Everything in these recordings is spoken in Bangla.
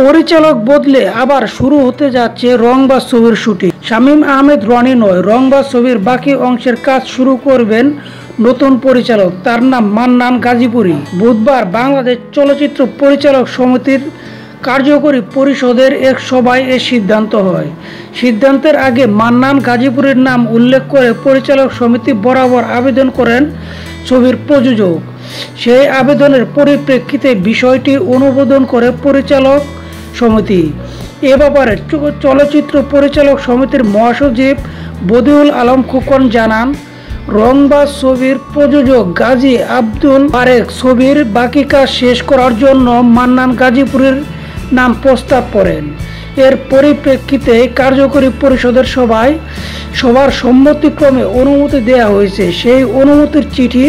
পরিচালক বদলে আবার শুরু হতে যাচ্ছে রংবাজ ছবির শুটিং। শামীম আহমেদ, রনি নয়। রংবাজ ছবির বাকি অংশের কাজ শুরু করবেন নতুন পরিচালক। তার নাম মান্নান গাজীপুরি। বুধবার বাংলাদেশ চলচ্চিত্র পরিচালক সমিতির কার্যকরী পরিষদের এক সভায় এ সিদ্ধান্ত হয়। সিদ্ধান্তের আগে মান্নান গাজীপুরের নাম উল্লেখ করে পরিচালক সমিতি বরাবর আবেদন করেন ছবির প্রযোজক। সেই আবেদনের পরিপ্রেক্ষিতে বিষয়টি অনুমোদন করে পরিচালক সমিতি। এ ব্যাপারে চলচ্চিত্র পরিচালক সমিতির মহাসচিব বদিউল আলম খোকন জানান রংবাজ ছবির প্রযোজক গাজী আব্দুল আরেক ছবির বাকি কাজ শেষ করার জন্য মান্নান গাজীপুরের নাম প্রস্তাব করেন। এর পরিপ্রেক্ষিতে কার্যকরী পরিষদের সভায় সবার সম্মতিক্রমে অনুমতি দেওয়া হয়েছে। সেই অনুমতির চিঠি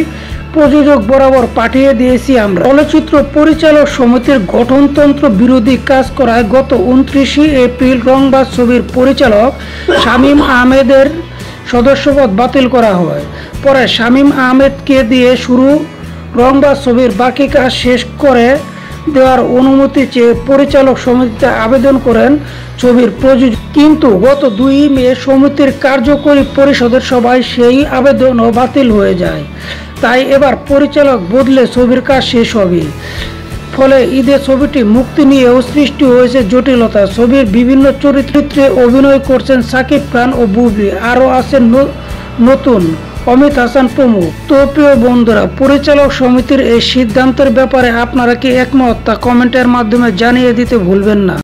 প্রযোজক বরাবর পাঠিয়ে দিয়েছি আমরা। চলচ্চিত্র পরিচালক সমিতির গঠনতন্ত্র বিরোধী কাজ করায় গত উনত্রিশে এপ্রিল রংবাজ ছবির পরিচালক শামীম আহমেদের সদস্যপদ বাতিল করা হয়। পরে শামীম আহমেদকে দিয়ে শুরু রংবাজ ছবির বাকি কাজ শেষ করে দেওয়ার অনুমতি চেয়ে পরিচালক সমিতিতে আবেদন করেন ছবির প্রযোজক। কিন্তু গত দুই মে সমিতির কার্যকরী পরিষদের সভায় সেই আবেদনও বাতিল হয়ে যায়। তাই এবার পরিচালক বদলে ছবির কাজ শেষ হবে। ফলে ঈদে ছবিটি মুক্তি নিয়েও সৃষ্টি হয়েছে জটিলতা। ছবির বিভিন্ন চরিত্রে অভিনয় করছেন সাকিব খান ও বুবলি। আরও আছেন নতুন অমিত হাসান প্রমুখ। তো প্রিয় বন্ধুরা, পরিচালক সমিতির এই সিদ্ধান্তের ব্যাপারে আপনারা কি একমত? তা কমেন্টের মাধ্যমে জানিয়ে দিতে ভুলবেন না।